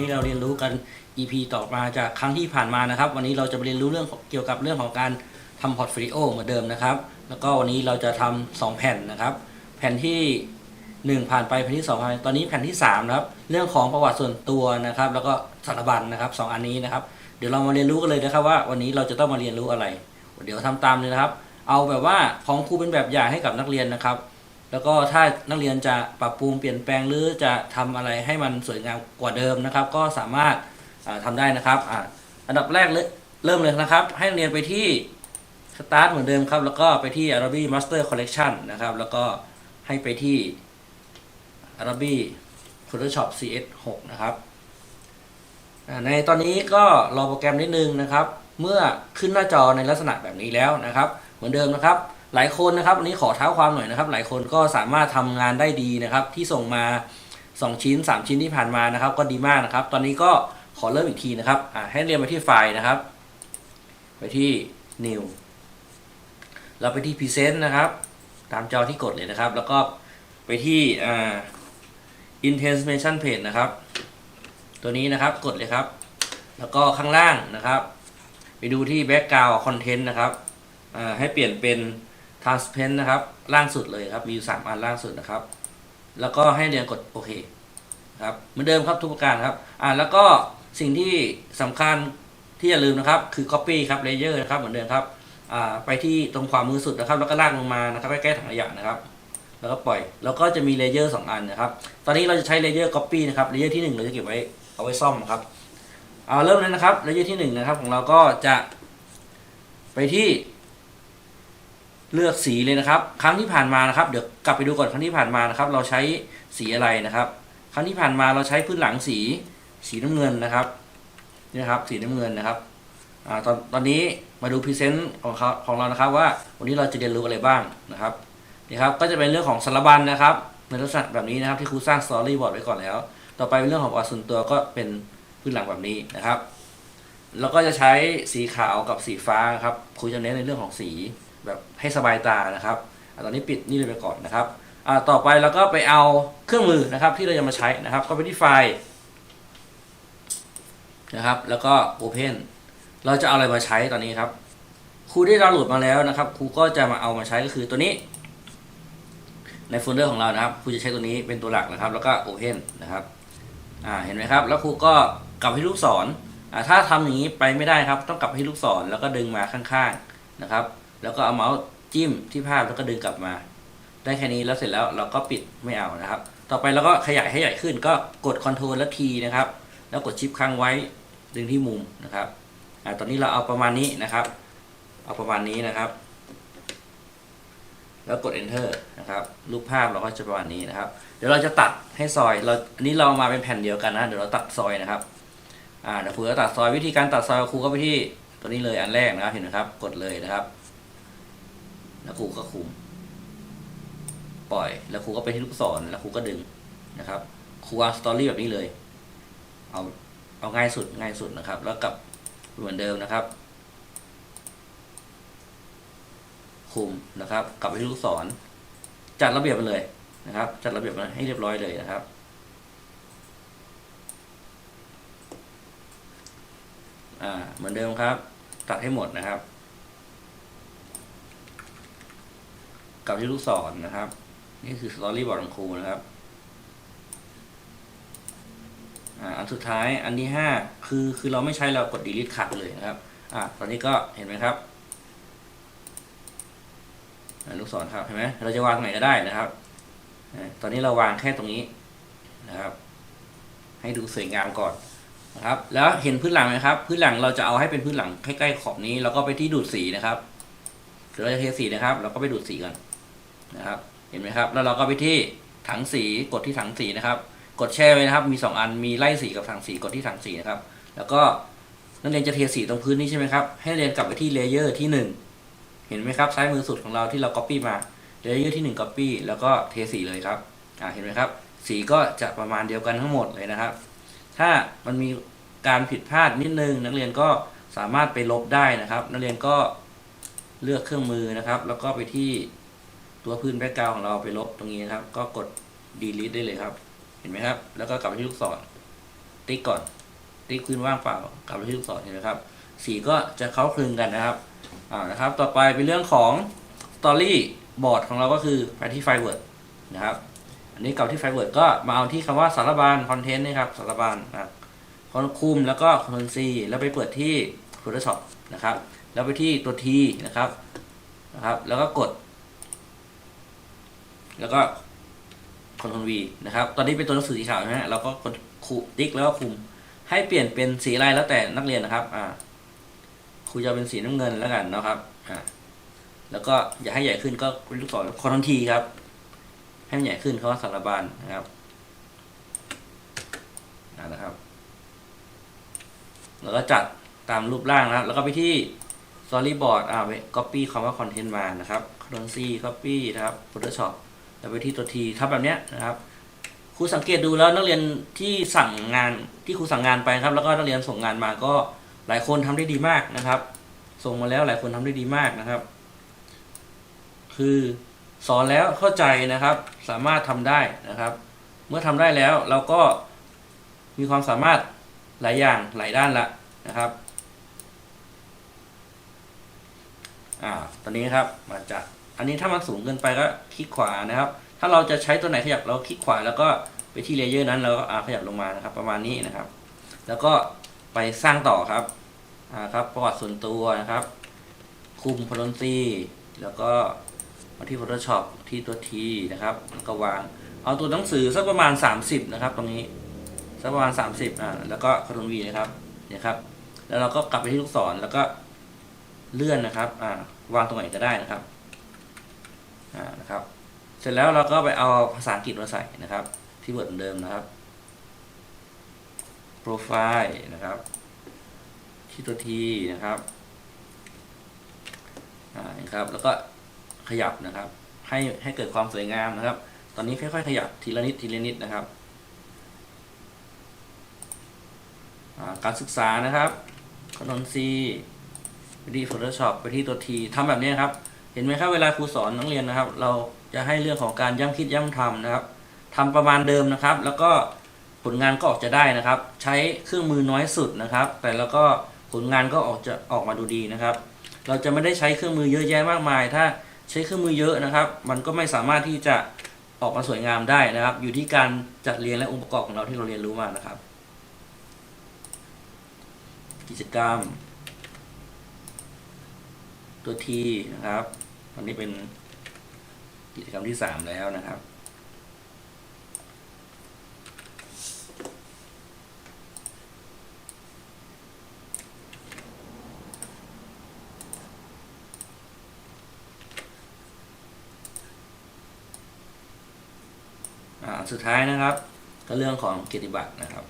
วันนี้เราเรียนรู้กัน EP ต่อมาจากครั้งที่ผ่านมานะครับ วันนี้เราจะไปเรียนรู้เรื่องเกี่ยวกับเรื่องของการทำพอร์ตโฟลิโอเหมือนเดิมนะครับ แล้วก็วันนี้เราจะทำสองแผ่นนะครับ แผ่นที่หนึ่งผ่านไปแผ่นที่สองผ่านไปตอนนี้แผ่นที่สามนะครับเรื่องของประวัติส่วนตัวนะครับ แล้วก็สถาบันนะครับสองอันนี้นะครับ เดี๋ยวเรามาเรียนรู้กันเลยนะครับว่าวันนี้เราจะต้องมาเรียนรู้อะไร เดี๋ยวทำตามเลยนะครับ เอาแบบว่าของครูเป็นแบบอย่างให้กับนักเรียนนะครับ แล้วก็ถ้านักเรียนจะปรับปรุงเปลี่ยนแปลงหรือจะทำอะไรให้มันสวยงามกว่าเดิมนะครับ ก็สามารถาทำได้นะครับออันดับแรกเลยเริ่มเลยนะครับ ให้นักเรียนไปที่ Start เหมือนเดิมครับ แล้วก็ไปที่ Adobe Master Collection นะครับ แล้วก็ให้ไปที่ Adobe Photoshop CS6 นะครับในตอนนี้ก็รอโปรแกรมนิดนึงนะครับ เมื่อขึ้นหน้าจอในลักษณะแบบนี้แล้วนะครับ เหมือนเดิมนะครับ หลายคนนะครับวันนี้ขอเท้าความหน่อยนะครับ หลายคนก็สามารถทำงานได้ดีนะครับ ที่ส่งมา 2 ชิ้น 3 ชิ้นที่ผ่านมานะครับ ก็ดีมากนะครับ ตอนนี้ก็ขอเริ่มอีกทีนะครับให้เรียนไปที่ไฟล์นะครับ ไปที่ new แล้วไปที่ present นะครับ ตามจอที่กดเลยนะครับ แล้วก็ไปที่อ่า intention page นะครับ ตัวนี้นะครับกดเลยครับ แล้วก็ข้างล่างนะครับ ไปดูที่ background content นะครับอ่าให้เปลี่ยนเป็น transparent นะครับล่างสุดเลยครับ มีอยู่สามอันล่างสุดนะครับ แล้วก็ให้เรียนกดโอเคครับเหมือนเดิมครับทุกประการครับอ่าแล้วก็สิ่งที่สำคัญที่อย่าลืมนะครับ คือ copy ครับ layer นะครับเหมือนเดิมครับอ่าไปที่ตรงขวามือสุดนะครับ แล้วก็ลากลงมานะครับใกล้ๆถังขยะนะครับ แล้วก็ปล่อยแล้วก็จะมีเลเยอร์สองอันนะครับ ตอนนี้เราจะใช้เลเยอร์ copy นะครับเลเยอร์ที่หนึ่งเราจะเก็บไว้เอาไว้ซ่อมครับเอาเริ่มเลยนะครับเลเยอร์ที่หนึ่งนะครับของเราก็จะไปที่ เลือกสีเลยนะครับ ครั้งที่ผ่านมานะครับ เดี๋ยวกลับไปดูก่อนครั้งที่ผ่านมานะครับ เราใช้สีอะไรนะครับ ครั้งที่ผ่านมาเราใช้พื้นหลังสีสีน้ำเงินนะครับนี่ครับสีน้ำเงินนะครับอตอนตอนนี้มาดูพรีเซนต์ของเขาของเรานะครับว่าวันนี้เราจะเรียนรู้อะไรบ้างนะครับนี่ครับก็จะเป็นเรื่องของสารบัญนะครับ ในลักษณะแบบนี้นะครับที่ครูสร้างสตอรี่บอร์ดไว้ก่อนแล้ว ต่อไปเป็นเรื่องของประวัติส่วนตัวก็เป็นพื้นหลังแบบนี้นะครับ แล้วก็จะใช้สีขาวกับสีฟ้าครับครูจะเน้นในเรื่องของสี แบบให้สบายตานะครับอตอนนี้ปิดนี่เลยไปก่อนนะครับต่อไปเราก็ไปเอาเครื่องมือนะครับที่เราจะมาใช้นะครับ ก็ไปที่ไฟล์นะครับ แล้วก็ Open เราจะเอาอะไรมาใช้ตอนนี้ครับครูได้ดาวน์โหลดมาแล้วนะครับครูก็จะมาเอามาใช้ก็คือตัวนี้ ในโฟลเดอร์ของเรานะครับครูจะใช้ตัวนี้เป็นตัวหลักนะครับ แล้วก็ Open นะครับอ่าเห็นไหมครับ แล้วครูก็กลับให้ลูกศรอ่าถ้าทำอย่างนี้ไปไม่ได้ครับ ต้องกลับให้ลูกศรแล้วก็ดึงมาข้างๆนะครับ แล้วก็เอาเมาส์จิ้มที่ภาพแล้วก็ดึงกลับมา ได้แค่นี้แล้วเสร็จแล้วเราก็ปิดไม่เอานะครับ ต่อไปเราก็ขยายให้ใหญ่ขึ้นก็กด Ctrl และ T นะครับ แล้วกดชิปค้างไว้ดึงที่มุมนะครับอ่าตอนนี้เราเอาประมาณนี้นะครับ เอาประมาณนี้นะครับ แล้วกด enter นะครับรูปภาพเราก็จะประมาณนี้นะครับ เดี๋ยวเราจะตัดให้ซอยเราอันนี้เรามาเป็นแผ่นเดียวกันนะเดี๋ยวเราตัดซอยนะครับอ่าเดี๋ยวครูจะตัดซอยวิธีการตัดซอยครูก็ไปที่ตัวนี้เลยอันแรกนะครับเห็นไหมครับ กดเลยนะครับ แล้วครูก็คุม ปล่อย แล้วครูก็ไปที่ลูกศร แล้วครูก็ดึงนะครับ ครูวางสตอรี่แบบนี้เลย เอาเอาง่ายสุดง่ายสุดนะครับ แล้วกลับเหมือนเดิมนะครับ คุมนะครับ กลับไปที่ลูกศร จัดระเบียบไปเลยนะครับ จัดระเบียบมันให้เรียบร้อยเลยนะครับอ่าเหมือนเดิมครับ ตัดให้หมดนะครับ กับที่ลูกศรนะครับ นี่คือสตอรี่บอร์ดของครูนะครับอันสุดท้ายอันที่ห้าคือคือเราไม่ใช้เรากด delete ขัดเลยนะครับอ่าตอนนี้ก็เห็นไหมครับลูกศรครับเห็นไหมเราจะวางไหนก็ได้นะครับตอนนี้เราวางแค่ตรงนี้นะครับ ให้ดูสวยงามก่อนนะครับ แล้วเห็นพื้นหลังไหมครับ พื้นหลังเราจะเอาให้เป็นพื้นหลังใกล้ๆขอบนี้ แล้วก็ไปที่ดูดสีนะครับเดี๋ยวเราจะเทสีนะครับเราก็ไปดูดสีกัน นะครับ เห็นไหมครับ แล้วเราก็ไปที่ถังสีกดที่ถังสีนะครับ กดแช่ไว้นะครับ มีสองอัน มีไล่สีกับถังสีกดที่ถังสีนะครับ แล้วก็นักเรียนจะเทสีตรงพื้นนี้ใช่ไหมครับ ให้เรียนกลับไปที่เลเยอร์ที่หนึ่งเห็นไหมครับ ซ้ายมือสุดของเราที่เรา Copy มา เลเยอร์ที่ 1 Copy แล้วก็เทสีเลยครับ อ่า เห็นไหมครับ สีก็จะประมาณเดียวกันทั้งหมดเลยนะครับ ถ้ามันมีการผิดพลาดนิดนึง นักเรียนก็สามารถไปลบได้นะครับ นักเรียนก็เลือกเครื่องมือนะครับ แล้วก็ไปที่ ตัวพื้นแบ็กกราวของเราไปลบตรงนี้นะครับ ก็กด delete ได้เลยครับ เห็นไหมครับ แล้วก็กลับไปที่ลูกศร ติ๊กก่อน ติ๊กพื้นว่างเปล่า กลับไปที่ลูกศรเห็นไหมครับ สีก็จะเข้าคลึงกันนะครับอ่านะครับ ต่อไปเป็นเรื่องของ Story Board ของเราก็คือไปที่ f i เวิร์ดนะครับ อันนี้กลับที่ f i เวิร์ดก็มาเอาที่คำว่าสารบานคอนเทนต์นะครับ สารบานนะครับคอนคุมแล้วก็คอนซีแล้วไปเปิดที่ Photoshop นะครับ แล้วไปที่ตัว T นะครับ นะครับ แล้วก็กด แล้วก็คอนโทรล V นะครับ ตอนนี้เป็นตัวหนังสือสีขาวใช่ไหมฮะเราก็กดคูติ๊กแล้วก็คุม ให้เปลี่ยนเป็นสีอะไรแล้วแต่นักเรียนนะครับ อ่าครูจะเป็นสีน้ำเงินแล้วกันนะครับ อ่า แล้วก็อยากให้ใหญ่ขึ้นก็ลูกศรคอนทรลทีครับ ให้มันใหญ่ขึ้นเขาว่าสารบานนะครับนะครับ แล้วก็จัดตามรูปร่างนะครับ แล้วก็ไปที่ Storyboard อ่าไป copy คำว่า content มานะครับ Ctrl C copy นะครับ Photoshop แล้วไปที่ตัว T ถ้าแบบเนี้ยนะครับครูสังเกตดูแล้วนักเรียนที่สั่งงานที่ครูสั่งงานไปครับ แล้วก็นักเรียนส่งงานมาก็หลายคนทำได้ดีมากนะครับ ส่งมาแล้วหลายคนทำได้ดีมากนะครับ คือสอนแล้วเข้าใจนะครับ สามารถทำได้นะครับ เมื่อทำได้แล้วเราก็มีความสามารถหลายอย่างหลายด้านละนะครับอ่าตอนนี้ครับมาจาก อันนี้ถ้ามันสูงเกินไปก็คลิกขวานะครับ ถ้าเราจะใช้ตัวไหนขยับเราคลิกขวาแล้วก็ไปที่เลเยอร์นั้นเราก็ขยับลงมานะครับ ประมาณนี้นะครับ แล้วก็ไปสร้างต่อครับอ่าครับประวัติส่วนตัวนะครับ คุมพลนซีแล้วก็มาที่ Photoshop ที่ตัว T นะครับแล้วก็วาง เอาตัวหนังสือสักประมาณ 30 นะครับ ตรงนี้สักประมาณ 30อ่าแล้วก็คอนโทรล V นะครับเนี่ยครับ แล้วเราก็กลับไปที่ลูกศรแล้วก็เลื่อนนะครับอ่าวางตรงไหนก็ได้นะครับ นะครับ เสร็จแล้วเราก็ไปเอาภาษาอังกฤษมาใส่นะครับ ที่เวิร์ดเดิมนะครับ profile นะครับที่ตัว T นะครับอ่านะครับ แล้วก็ขยับนะครับ ให้ให้เกิดความสวยงามนะครับ ตอนนี้ค่อยๆขยับทีละนิดทีละนิดนะครับ การศึกษานะครับคอนนซีไปที่ Photoshop ไปที่ตัว T ทำแบบนี้ครับ เห็นไหมครับเวลาครูสอนนักเรียนนะครับ เราจะให้เรื่องของการย้ำคิดย้ำทำนะครับทำประมาณเดิมนะครับ แล้วก็ผลงานก็ออกจะได้นะครับ ใช้เครื่องมือน้อยสุดนะครับ แต่แล้วก็ผลงานก็ออกจะออกมาดูดีนะครับ เราจะไม่ได้ใช้เครื่องมือเยอะแยะมากมาย ถ้าใช้เครื่องมือเยอะนะครับ มันก็ไม่สามารถที่จะออกมาสวยงามได้นะครับ อยู่ที่การจัดเรียนและองค์ประกอบของเราที่เราเรียนรู้มานะครับ กิจกรรม ตัวทีนะครับ ตอนนี้เป็นกิจกรรมที่สามแล้วนะครับอ่าสุดท้ายนะครับ ก็เรื่องของเกียรติบัตรนะครับ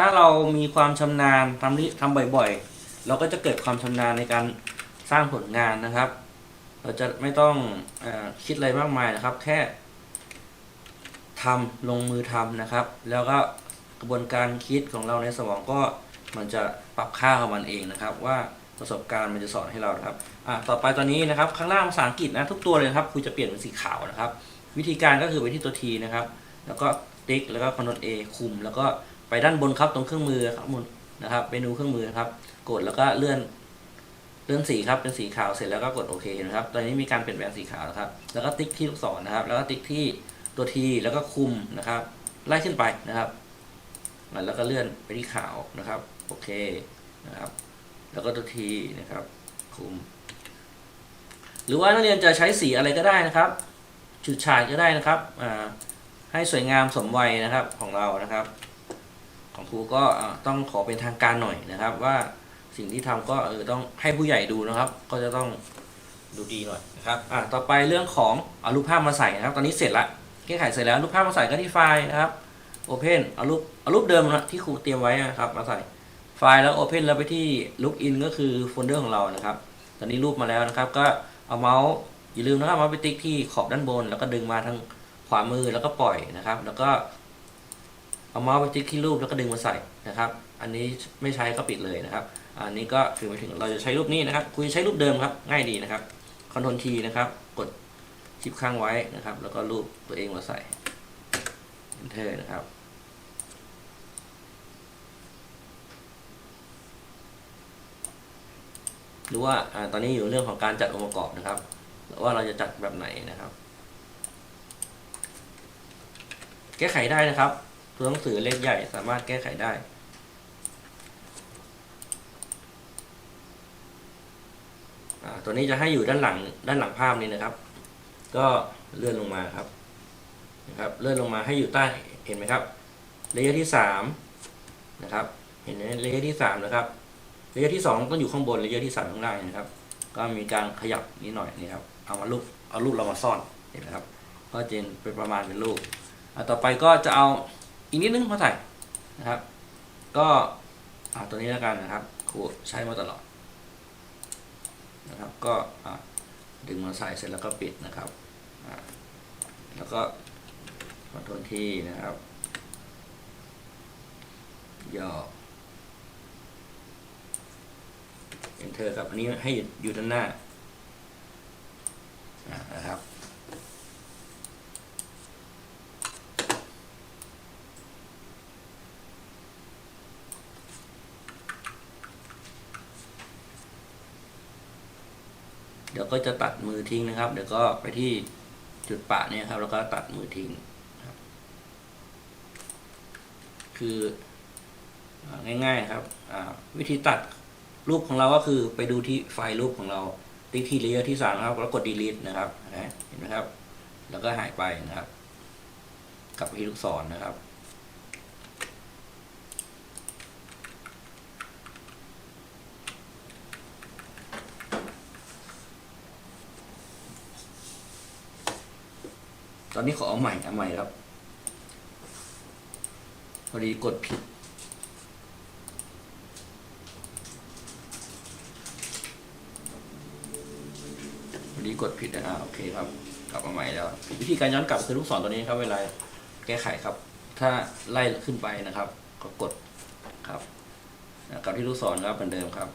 ถ้าเรามีความชำนาญทำที่ทำบ่อยๆ เราก็จะเกิดความชำนาญในการสร้างผลงานนะครับ เราจะไม่ต้องอคิดอะไรมากมายนะครับ แค่ทำลงมือทำนะครับ แล้วก็กระบวนการคิดของเราในสมองก็มันจะปรับค่าของมันเองนะครับ ว่าประสบการณ์มันจะสอนให้เรานะครับอะต่อไปตอนนี้นะครับ ข้างล่างภาษาอังกฤษนะทุกตัวเลยนะครับคุณจะเปลี่ยนเป็นสีขาวนะครับ วิธีการก็คือไปที่ตัว T นะครับ แล้วก็ติ๊กแล้วก็ Ctrl A คุม แล้วก็ ไปด้านบนครับตรงเครื่องมือครับบนนะครับเมนูเครื่องมือนะครับ กดแล้วก็เลื่อนเลื่อนสีครับเป็นสีขาวเสร็จแล้วก็กดโอเคนะครับ ตอนนี้มีการเปลี่ยนแปลงสีขาวนะครับ แล้วก็ติ๊กที่ลูกศรนะครับ แล้วก็ติ๊กที่ตัว T แล้วก็คุมนะครับ ไล่ขึ้นไปนะครับแล้วก็เลื่อนไปที่ขาวนะครับโอเคนะครับ แล้วก็ตัว T นะครับ คุม หรือว่านักเรียนจะใช้สีอะไรก็ได้นะครับฉูดฉาดก็ได้นะครับให้สวยงามสมวัยนะครับของเรานะครับ ของครูก็ต้องขอเป็นทางการหน่อยนะครับ ว่าสิ่งที่ทำก็เออต้องให้ผู้ใหญ่ดูนะครับ ก็จะต้องดูดีหน่อยนะครับอ่าต่อไปเรื่องของเอารูปภาพมาใส่นะครับ ตอนนี้เสร็จละแก้ไขเสร็จแล้วรูปภาพมาใส่ก็ที่ไฟล์นะครับ Open เอารูปเอารูปเดิมนะที่ครูเตรียมไว้นะครับมาใส่ไฟล์แล้ว Open แล้วไปที่ Login ก็คือโฟลเดอร์ของเรานะครับ ตอนนี้รูปมาแล้วนะครับ ก็เอาเมาส์อย่าลืมนะครับเอามาไปติ๊กที่ขอบด้านบน แล้วก็ดึงมาทางขวามือแล้วก็ปล่อยนะครับ แล้วก็ เอาเมาส์ไปติ๊กที่รูปแล้วก็ดึงมาใส่นะครับ อันนี้ไม่ใช้ก็ปิดเลยนะครับ อันนี้ก็คือหมายถึงเราจะใช้รูปนี้นะครับคุณใช้รูปเดิมครับ ง่ายดีนะครับคอนโทรลทีนะครับ กดชิปค้างไว้นะครับ แล้วก็รูปตัวเองมาใส่ enter นะครับหรือว่าอาตอนนี้อยู่เรื่องของการจัดองค์ประกอบนะครับว่าเราจะจัดแบบไหนนะครับ แก้ไขได้นะครับ ตัวหนังสือเล็กใหญ่สามารถแก้ไขได้ ตัวนี้จะให้อยู่ด้านหลังด้านหลังภาพนี้นะครับ ก็เลื่อนลงมาครับนะครับ เลื่อนลงมาให้อยู่ใต้เห็นไหมครับเลเยอร์ที่สามนะครับ เห็นไหมเลเยอร์ที่สามนะครับเลเยอร์ที่สองต้องอยู่ข้างบนเลเยอร์ที่สามข้างล่างนะครับ ก็มีการขยับนิดหน่อยนี่ครับเอามารูปเอารูปเรามาซ่อนเห็นไหมครับ ก็จะเป็นประมาณเป็นรูปต่อไปก็จะเอา อีกนิดนึงมาใส่นะครับ ก็เอาตัวนี้แล้วกันนะครับครูใช้มาตลอดนะครับก็ดึงมาใส่เสร็จแล้วก็ปิดนะครับแล้วก็ขอโทษที่นะครับย่อ enter ครับ อันนี้ให้อยู่ด้านหน้านะครับ เดี๋ยวก็จะตัดมือทิ้งนะครับ เดี๋ยวก็ไปที่จุดปะเนี่ยครับแล้วก็ตัดมือทิ้งครับคือง่ายๆครับวิธีตัดรูปของเราก็คือไปดูที่ไฟล์รูปของเราที่ที่เลเยอร์ที่สามครับแล้วกด delete นะครับเห็นไหมครับ แล้วก็หายไปนะครับ กลับไปที่ลูกศรนะครับ อนนี้ขอเอาใหม่เอาใหม่ครับ พอดีกดผิด พอดีกดผิดนะอ่าโอเคครับ กลับมาใหม่แล้ว วิธีการย้อนกลับคือลูกศรตัวนี้ครับ เวลาแก้ไขครับ ถ้าไล่ขึ้นไปนะครับ ก็กดครับกลับที่ลูกศรครับเหมือนเดิมครับ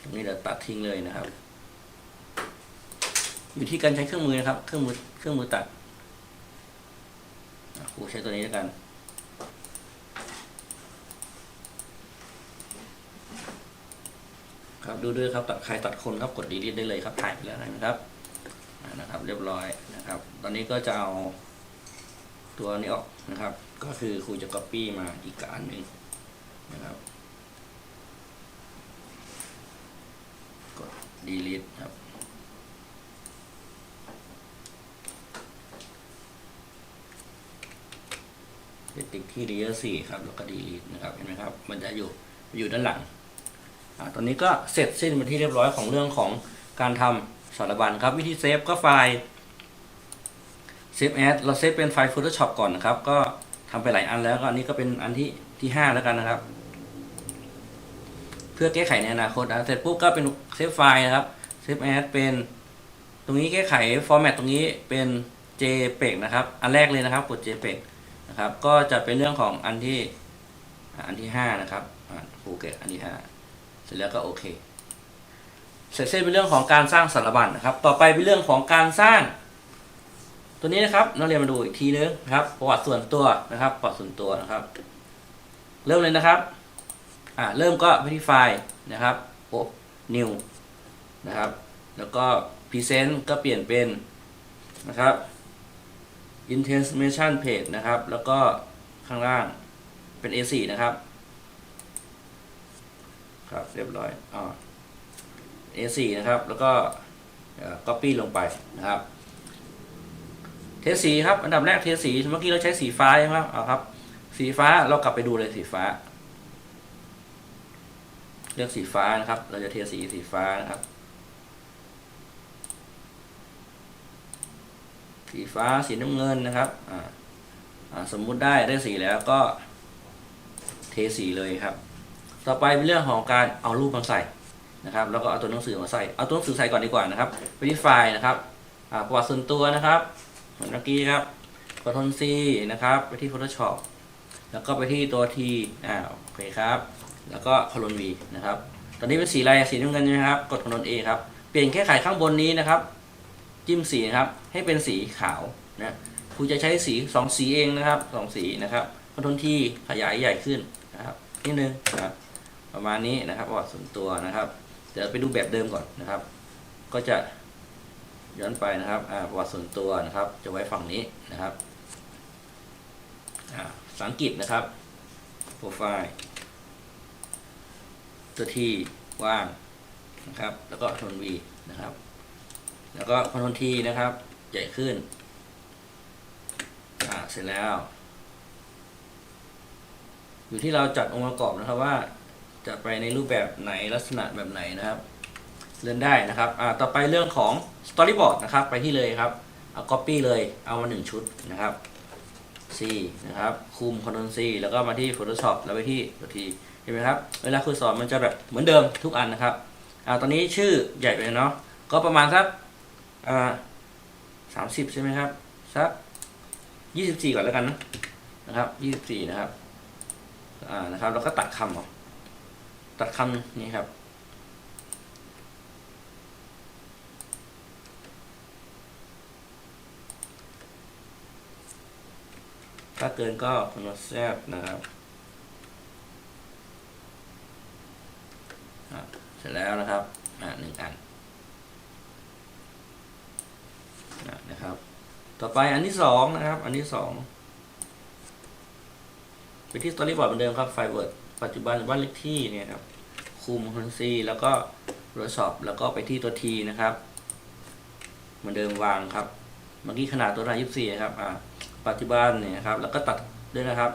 ตรง นี้เราตัดทิ้งเลยนะครับวิธีการใช้เครื่องมือนะครับ เครื่องมือเครื่องมือตัดครูใช้ตัวนี้แล้วกัน ครับดูด้วยครับตัดใครตัดคนครับกดดีลิทได้เลยครับถ่ายไปแล้วนะครับนะครับ เรียบร้อยนะครับ ตอนนี้ก็จะเอาตัวนี้ออกนะครับ ก็คือครูจะ copy มาอีกอันหนึ่งนะครับ กด delete ครับไปติ๊กที่ layer 4ครับ แล้วก็ delete นะครับ เห็นไหมครับ มันจะอยู่ อยู่ด้านหลังอตอนนี้ก็เสร็จสิ้นเป็นที่เรียบร้อยของเรื่องของการทำสารบัญครับ วิธีเซฟก็ไฟล์เซฟแอดเราเซฟเป็นไฟล์ Photoshop ก่อนนะครับ ก็ทำไปหลายอันแล้วก็อันนี้ก็เป็นอันที่ที่ 5 แล้วกันนะครับ เพื่อแก้ไขในอนาคตนะ เสร็จปุ๊บก็เป็นเซฟไฟล์นะครับ ซฟแอดเป็น ตรงนี้แก้ไขฟอร์แมตตรงนี้เป็น JPEG นะครับ อันแรกเลยนะครับกด JPEG นะครับ ก็จะเป็นเรื่องของอันที่อันที่ 5 นะครับอ่าภูเกตอันที่ 5 เสร็จแล้วก็โอเค เสร็จสิ้นเป็นเรื่องของการสร้างสารบัญนะครับ ต่อไปเป็นเรื่องของการสร้าง ตัวนี้นะครับนักเรียนมาดูอีกทีนึงนะครับ ประวัติส่วนตัวนะครับประวัติส่วนตัวนะครับ เริ่มเลยนะครับอ่าเริ่มก็ไปที่ไฟล์นะครับโอ้ new นะครับ แล้วก็ present ก็เปลี่ยนเป็นนะครับ intention page นะครับ แล้วก็ข้างล่างเป็น A4 นะครับ ครับเรียบร้อยอ่า A4 นะครับ แล้วก็ copy ลงไปนะครับ เทสสีครับ อันดับแรกเทสสีเมื่อกี้เราใช้สีฟ้าใช่ไหมครับเอาครับ สีฟ้าเรากลับไปดูเลยสีฟ้า เลือกสีฟ้านะครับ เราจะเทสีสีฟ้านะครับ สีฟ้าสีน้ำเงินนะครับอ่าสมมุติได้ได้สีแล้วก็เทสีเลยครับ ต่อไปเป็นเรื่องของการเอารูปมาใส่นะครับ แล้วก็เอาตัวหนังสือมาใส่ เอาตัวหนังสือใส่ก่อนดีกว่านะครับไปที่ไฟล์นะครับประวัติส่วนตัวนะครับเหมือนเมื่อกี้ครับ Ctrl C นะครับ ไปที่ Photoshop แล้วก็ไปที่ตัว T อ่าโอเคครับ แล้วก็ Ctrl V นะครับ ตอนนี้เป็นสีอะไรสีน้ำเงินใช่ไหมครับ กด Ctrl A ครับ เปลี่ยนแค่ไขข้างบนนี้นะครับ จิ้มสีนะครับ ให้เป็นสีขาวนะครูจะใช้สีสองสีเองนะครับสองสีนะครับ Ctrl T ขยายใหญ่ขึ้นนะครับนิดนึงนะครับประมาณนี้นะครับประวัติส่วนตัวนะครับ เดี๋ยวไปดูแบบเดิมก่อนนะครับ ก็จะย้อนไปนะครับอ่าประวัติส่วนตัวนะครับ จะไว้ฝั่งนี้นะครับอ่าภาษาอังกฤษนะครับโปรไฟล์ตัวที่ว่างนะครับ แล้วก็ทนวีนะครับ แล้วก็คอนโทรทีนะครับ ใหญ่ขึ้น อ่า เสร็จแล้ว อยู่ที่เราจัดองค์ประกอบนะครับว่า จะไปในรูปแบบไหนลักษณะแบบไหนนะครับ เลื่อนได้นะครับ อ่า ต่อไปเรื่องของ Storyboard นะครับ ไปที่เลยครับ เอา Copy เลย เอามาหนึ่งชุดนะครับ C นะครับ คุม Ctrl C แล้วก็มาที่ Photoshop แล้วไปที่ตัวทีเห็นไหมครับ เวลาคุณสอนมันจะแบบเหมือนเดิมทุกอันนะครับ อ่า ตอนนี้ชื่อใหญ่ไปเนาะ ก็ประมาณสัก อ่าสามสิบใช่ไหมครับสักยี่สิบสี่ก่อนแล้วกันนะนะครับยี่สิบสี่นะครับอ่านะครับแล้วก็ตัดคำออกตัดคำนี่ครับถ้าเกินก็คำนวณแซบนะครับเสร็จแล้วนะครับ อ่าหนึ่งอันอะนะครับ ต่อ ไปอันที่สองนะครับ อันที่สองไปที่ Storyboard เหมือนเดิมครับไฟเวิร์ดปัจจุบันบ้านเลขที่เนี่ยครับคุมคอนซีแล้วก็ Photoshop แล้วก็ไปที่ตัว T นะครับ เหมือนเดิมวางครับ เมื่อกี้ขนาดตัวรายยี่สี่ครับอ่าปัจจุบันเนี่ยครับ แล้วก็ตัดด้วยนะครับ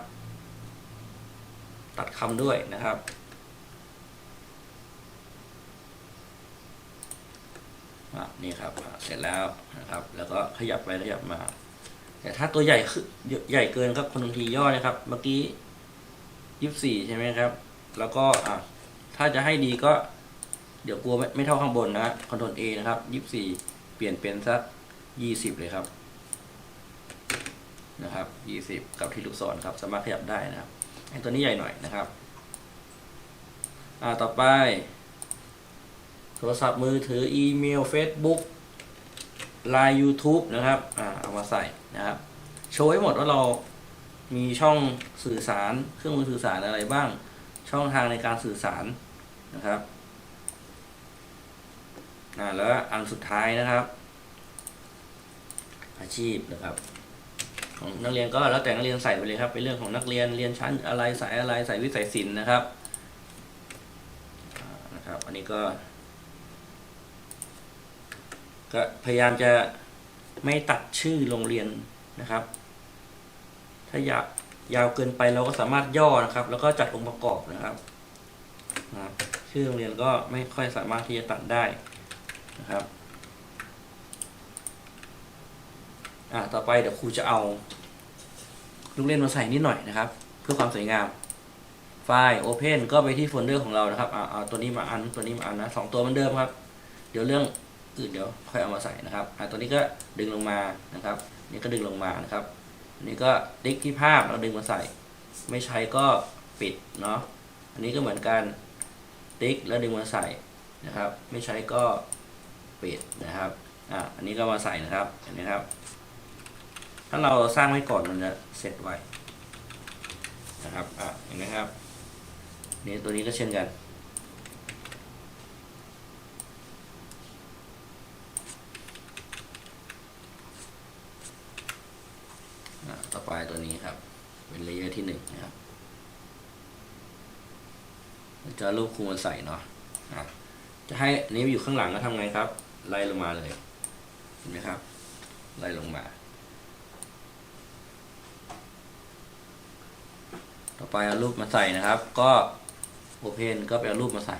ตัดคำด้วยนะครับ อะ นี่ครับเสร็จแล้วนะครับ แล้วก็ขยับไปขยับมา แต่ถ้าตัวใหญ่ขึ้นใหญ่เกินครับคนบางทีย่อนะครับ เมื่อกี้ยี่สี่ใช่ไหมครับ แล้วก็อะถ้าจะให้ดีก็ เดี๋ยวกลัวไม่ไม่เท่าข้างบนนะคอนโทรล A นะครับยี่สี่เปลี่ยนเป็นสักยี่สิบเลยครับ นะครับยี่สิบกับที่ลูกศรครับ สามารถขยับได้นะครับไอ้ตัวนี้ใหญ่หน่อยนะครับ อ่าต่อไป โทรศัพท์มือถืออีเมล Facebook ไลน์ YouTube นะครับอ่าเอามาใส่นะครับ โชว์ให้หมดว่าเรามีช่องสื่อสารเครื่องมือสื่อสารอะไรบ้าง ช่องทางในการสื่อสารนะครับอ่าแล้วอันสุดท้ายนะครับ อาชีพนะครับ ของนักเรียนก็แล้วแต่นักเรียนใส่ไปเลยครับเป็นเรื่องของนักเรียนเรียนชั้นอะไรสายอะไรสายวิทย์สายศิลป์นะครับอ่านะครับ อันนี้ก็ ก็พยายามจะไม่ตัดชื่อโรงเรียนนะครับ ถ้ายาวยาวเกินไปเราก็สามารถย่อนะครับ แล้วก็จัดองค์ประกอบนะครับนะชื่อโรงเรียนก็ไม่ค่อยสามารถที่จะตัดได้นะครับอ่าต่อไปเดี๋ยวครูจะเอาลูกเล่นมาใส่นิดหน่อยนะครับ เพื่อความสวยงาม ไฟล์ Open ก็ไปที่โฟลเดอร์ของเรานะครับอ่าเอาตัวนี้มาอันตัวนี้มาอันนะสองตัวเหมือนเดิมครับ เดี๋ยวเรื่อง อื่นเดี๋ยวค่อยเอามาใส่นะครับอ่าตัวนี้ก็ดึงลงมานะครับ นี่ก็ดึงลงมานะครับนนี้ก็ติ๊กที่ภาพแล้วดึงมาใส่ ไม่ใช้ก็ปิดเนาะ อันนี้ก็เหมือนกันติ๊กแล้วดึงมาใส่นะครับ ไม่ใช้ก็ปิดนะครับ อ่าอันนี้ก็มาใส่นะครับเห็นไหมครับ ถ้าเราสร้างไว้ก่อนมันจะเสร็จไวนะครับ อะเห็นไหมครับ นี่ตัวนี้ก็เช่นกัน อะต่อ ไปตัวนี้ครับ เป็นเลเยอร์ที่หนึ่งนะครับจะรูปครูมาใส่เนาะะจะให้นี้อยู่ข้างหลังก็ทำไงครับ ไล่ลงมาเลย เห็นไหมครับ ไล่ลงมา ต่อไปเอารูปมาใส่นะครับ ก็โอเพนก็ไปเอารูปมาใส่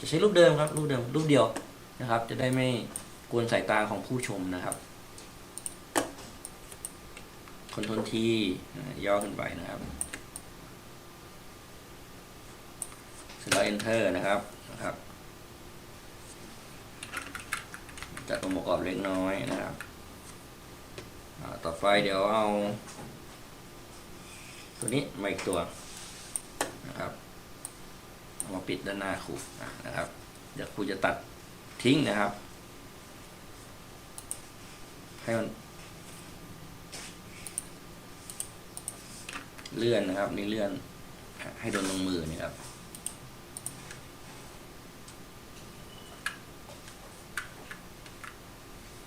จะใช้รูปเดิมครับ รูปเดิมรูปเดียวนะครับ จะได้ไม่กวนสายตาของผู้ชมนะครับ คนทรลทีย่อขึ้นไปนะครับเสร็จแล้ว enter นะครับนะครับจัดองค์ประกอบเล็กน้อยนะครับต่อไปเดี๋ยวเอา ตัวนี้มาอีกตัวนะครับเอามาปิดด้านหน้าครูนะครับ เดี๋ยวครูจะตัดทิ้งนะครับ ให้มัน เลื่อนนะครับนี่เลื่อนให้โดนลงมือนี่ครับ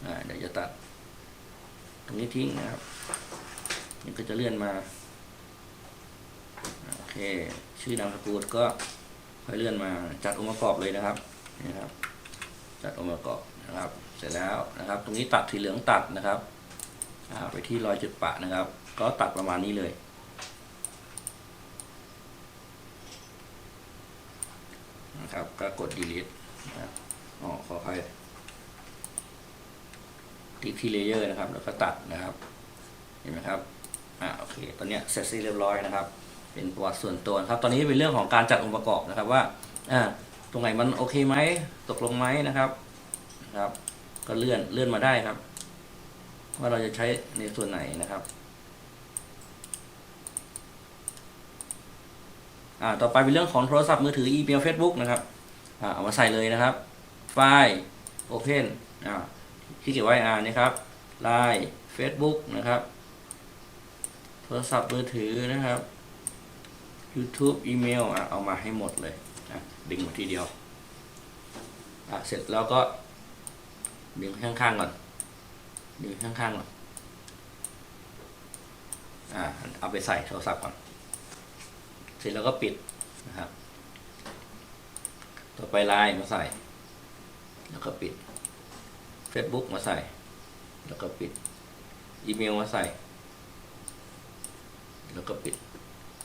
อ่าเดี๋ยวจะตัด ตรงนี้ทิ้งนะครับนี่ก็จะเลื่อนมาโอเคชื่อนามสกุลก็ค่อยเลื่อนมาจัดองค์ประกอบเลยนะครับนี่ครับ จัดองค์ประกอบนะครับ เสร็จแล้วนะครับ ตรงนี้ตัดสีเหลืองตัดนะครับอ่าไปที่รอยจุดปะนะครับ ก็ตัดประมาณนี้เลย นะครับ ก็กด delete นะครับอ๋อขออภัยคลิกที่เลเยอร์นะครับ แล้วก็ตัดนะครับ เห็นไหมครับอ่าโอเค ตอนนี้เสร็จสิ้นเรียบร้อยนะครับ เป็นประวัติส่วนตัวครับ ตอนนี้เป็นเรื่องของการจัดองค์ประกอบนะครับว่าอ่าตรงไหนมันโอเคไหมตกลงไหมนะครับนะครับ ก็เลื่อนเลื่อนมาได้ครับ ว่าเราจะใช้ในส่วนไหนนะครับ อ่าต่อไปเป็นเรื่องของโทรศัพท์มือถืออีเมล Facebook นะครับอ่าเอามาใส่เลยนะครับ ไฟล์ Open อ่าที่เก็บไว้อ่านี่ครับ Line Facebook นะครับ โทรศัพท์มือถือนะครับ YouTube อีเมลอะเอามาให้หมดเลยอะดึงมาทีเดียวอะเสร็จแล้วก็ดึงข้างๆก่อนดึงข้างๆก่อนอ่าเอาไปใส่โทรศัพท์ก่อน เสร็จแล้วก็ปิดนะครับ ต่อไปไลน์มาใส่ แล้วก็ปิด Facebook มาใส่ แล้วก็ปิด อีเมลมาใส่ แล้วก็ปิด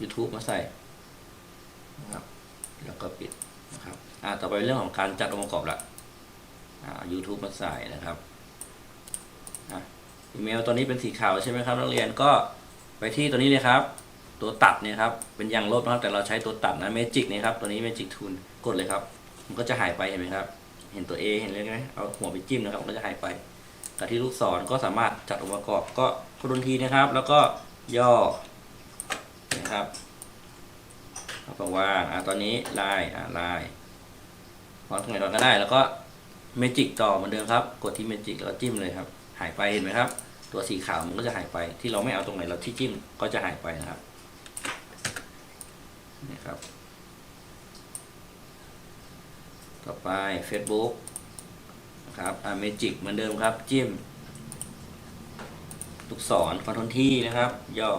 YouTube มาใส่นะครับ แล้วก็ปิดนะครับอ่าต่อไปเรื่องของการจัดองค์ประกอบละอ่า YouTube มาใส่นะครับอะอีเมลตัวนี้เป็นสีขาวใช่ไหมครับนักเรียนก็ไปที่ตัวนี้เลยครับ ตัวตัดเนี่ยครับเป็นยางลบนะครับแต่เราใช้ตัวตัดนะเมจิกนี่ครับตัวนี้เมจิกทูลกดเลยครับ มันก็จะหายไปเห็นไหมครับ เห็นตัว A เห็นเลยไหมเอาหัวไปจิ้มนะครับมันก็จะหายไปกับที่ลูกศรก็สามารถจัดองค์ประกอบก็กดทันทีนะครับ แล้วก็ย่อนะครับเอาไปวางอะตอนนี้ลายอะลายพอตรงไหนก็ได้ แล้วก็เมจิกต่อเหมือนเดิมครับ กดที่เมจิกแล้วจิ้มเลยครับ หายไปเห็นไหมครับ ตัวสีขาวมันก็จะหายไป ที่เราไม่เอาตรงไหนเราที่จิ้มก็จะหายไปนะครับ นี่ครับ ต่อไป Facebook นะครับอ่าเมจิกเหมือนเดิมครับ จิ้มลูกศรคอนโทรลที่นะครับ ย่อ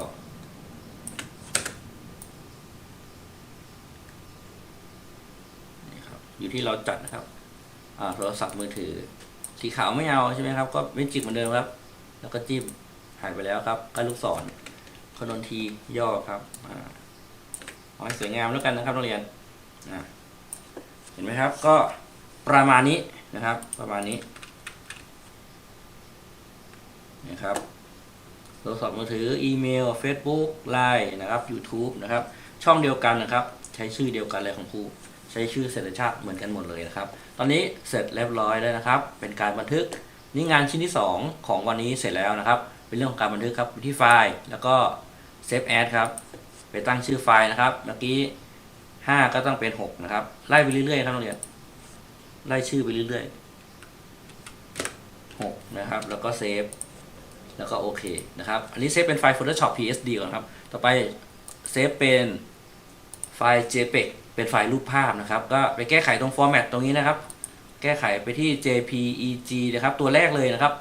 นี่ครับ อยู่ที่เราจัดนะครับ อ่า โทรศัพท์มือถือ สีขาวไม่เอาใช่ไหมครับ ก็เมจิกเหมือนเดิมครับ แล้วก็จิ้ม หายไปแล้วครับ ก็ลูกศรคอนโทรลทีย่อครับ อ่า เอาให้สวยงามแล้วกันนะครับนักเรียนเห็นไหมครับก็ประมาณนี้นะครับ ประมาณนี้นะครับโทรศัพท์มือถือ อีเมล Facebook Line นะครับ YouTube นะครับ ช่องเดียวกันนะครับ ใช้ชื่อเดียวกันเลยของครู ใช้ชื่อเศรษฐชาติเหมือนกันหมดเลยนะครับ ตอนนี้เสร็จเรียบร้อยแล้วนะครับ เป็นการบันทึกนี่งานชิ้นที่ 2 ของวันนี้เสร็จแล้วนะครับ เป็นเรื่องของการบันทึกครับไปที่ไฟล์ แล้วก็เซฟแอดครับ ไปตั้งชื่อไฟล์นะครับ เมื่อกี้5ก็ต้องเป็น6นะครับ ไล่ไปเรื่อยๆครับนักเรียน ไล่ชื่อไปเรื่อยๆ6นะครับ แล้วก็เซฟ แล้วก็โอเคนะครับ อันนี้เซฟเป็นไฟล์ Photoshop PSD ก่อนครับ ต่อไปเซฟเป็นไฟล์ JPEG เป็นไฟล์รูปภาพนะครับ ก็ไปแก้ไขตรง format ตรงนี้นะครับ แก้ไขไปที่ JPEG นะครับ ตัวแรกเลยนะครับ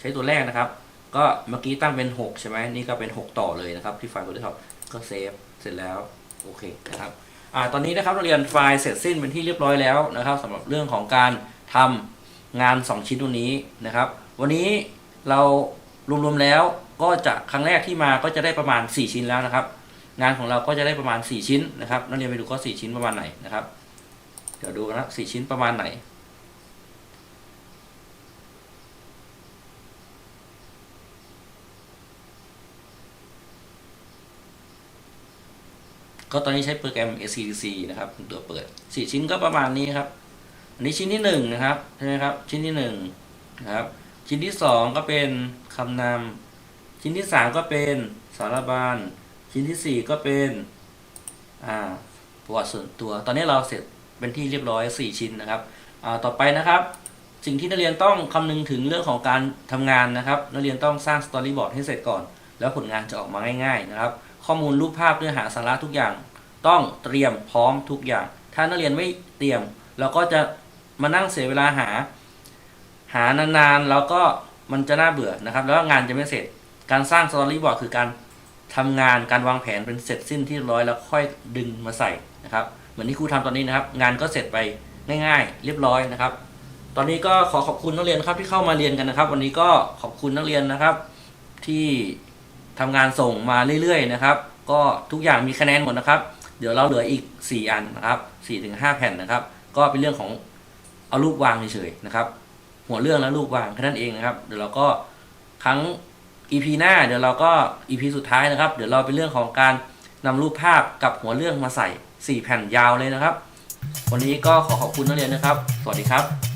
ใช้ตัวแรกนะครับ ก็เมื่อกี้ตั้งเป็น 6 ใช่ไหมนี่ก็เป็น 6 ต่อเลยนะครับที่ไฟล์ Photoshop ก็เซฟเสร็จแล้วโอเคนะครับอ่าตอนนี้นะครับเราเรียนไฟล์เสร็จสิ้นเป็นที่เรียบร้อยแล้วนะครับสำหรับเรื่องของการทำงาน 2 ชิ้นตรงนี้นะครับ วันนี้เรารวมๆแล้วก็จะครั้งแรกที่มาก็จะได้ประมาณ 4 ชิ้นแล้วนะครับ งานของเราก็จะได้ประมาณ 4 ชิ้นนะครับนักเรียนไปดูก็4ชิ้นประมาณไหนนะครับเดี๋ยวดูกันนะ4ชิ้นประมาณไหน ก็ตอนนี้ใช้โปรแกรม SCDC นะครับเป็นตัวเปิด 4 ชิ้นก็ประมาณนี้ครับ อันนี้ชิ้นที่1นะครับใช่ไหมครับ ชิ้นที่1นะครับ ชิ้นที่ 2 ก็เป็นคำนำชิ้นที่ 3 ก็เป็นสารบัญ ชิ้นทีสี่ 4 ก็เป็นอ่าประวัติส่วนตัว ตอนนี้เราเสร็จเป็นที่เรียบร้อย 4 ชิ้นนะครับอ่าต่อไปนะครับ สิ่งที่นักเรียนต้องคำนึงถึงเรื่องของการทำงานนะครับ นักเรียนต้องสร้างสตอรี่บอร์ดให้เสร็จก่อน แล้วผลงานจะออกมาง่าย ๆ นะครับ ข้อมูลรูปภาพเนื้อหาสาระทุกอย่าง ต้องเตรียมพร้อมทุกอย่าง ถ้านักเรียนไม่เตรียม เราก็จะมานั่งเสียเวลาหา หานานๆแล้วก็มันจะน่าเบื่อนะครับ แล้วงานจะไม่เสร็จการสร้างสตอรี่บอร์ดคือการทำงานการวางแผนเป็นเสร็จสิ้นที่ร้อยแล้วค่อยดึงมาใส่นะครับ เหมือนที่ครูทำตอนนี้นะครับ งานก็เสร็จไปง่ายๆ เรียบร้อยนะครับ ตอนนี้ก็ขอขอบคุณนักเรียนครับที่เข้ามาเรียนกันนะครับ วันนี้ก็ขอบคุณนักเรียนนะครับที่ ทำงานส่งมาเรื่อยๆนะครับ ก็ทุกอย่างมีคะแนนหมดนะครับ เดี๋ยวเราเหลืออีก 4 อันนะครับ4ถึง5แผ่นนะครับ ก็เป็นเรื่องของเอารูปวางเฉยๆนะครับ หัวเรื่องและรูปวางแค่นั้นเองนะครับ เดี๋ยวเราก็ครั้ง EP หน้าเดี๋ยวเราก็ EP สุดท้ายนะครับ เดี๋ยวเราเป็นเรื่องของการนำรูปภาพกับหัวเรื่องมาใส่ 4 แผ่นยาวเลยนะครับ วันนี้ก็ขอขอบคุณนักเรียนนะครับ สวัสดีครับ